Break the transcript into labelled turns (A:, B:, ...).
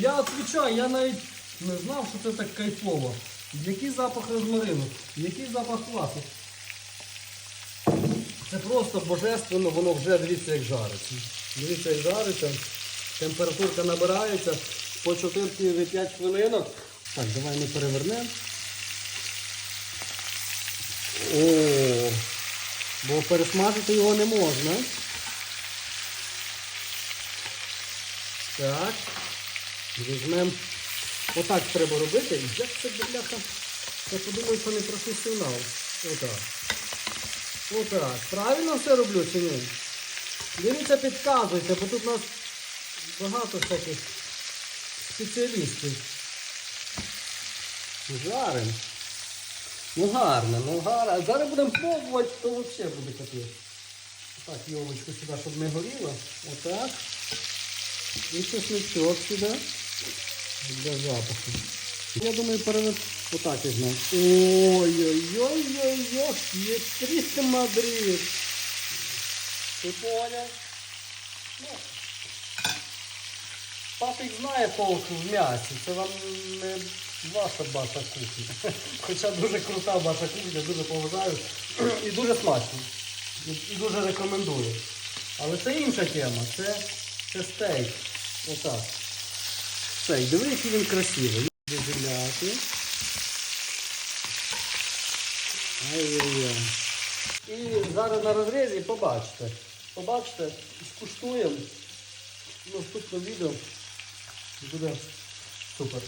A: Я відповідаю, я навіть не знав, що це так кайфово. Який запах розмарину, який запах квасу. Це просто божественно, воно вже дивіться, як жариться. Дивіться, як жариться. Температурка набирається по 4-5 хвилинок. Так, давай ми перевернемо. О, бо пересмажити його не можна. Так. Візьмемо. Отак треба робити. Як це бляха? Я подумаю, що не професіонал. Отак. Отак. Правильно все роблю чи ні? Дивіться, підказуйте, бо тут у нас багато всяких спеціалістів. Жарим. Ну гарно, ну гарно. А зараз будемо пробувати, то взагалі буде капець. Так, йовочку сюди, щоб не горіло. Отак. І чесничок сюди. Для запаху. Я думаю, перевед отак візьмемо. Ой-ой-ой-ой-ой, хитрий Мадрид. Ти поняв? Папик знає толк в м'ясі. Це вам не ваша баша кухня. Хоча дуже крута ваша кухня, дуже поважаю. І дуже смачно. І, і дуже рекомендую. Але це інша тема. Це, це стейк. Отак. Стейк. Диви, який він красивий. Ай-яй-яй. І зараз на розрізі побачите. Побачите, скуштуємо. Наступне відео буде супер.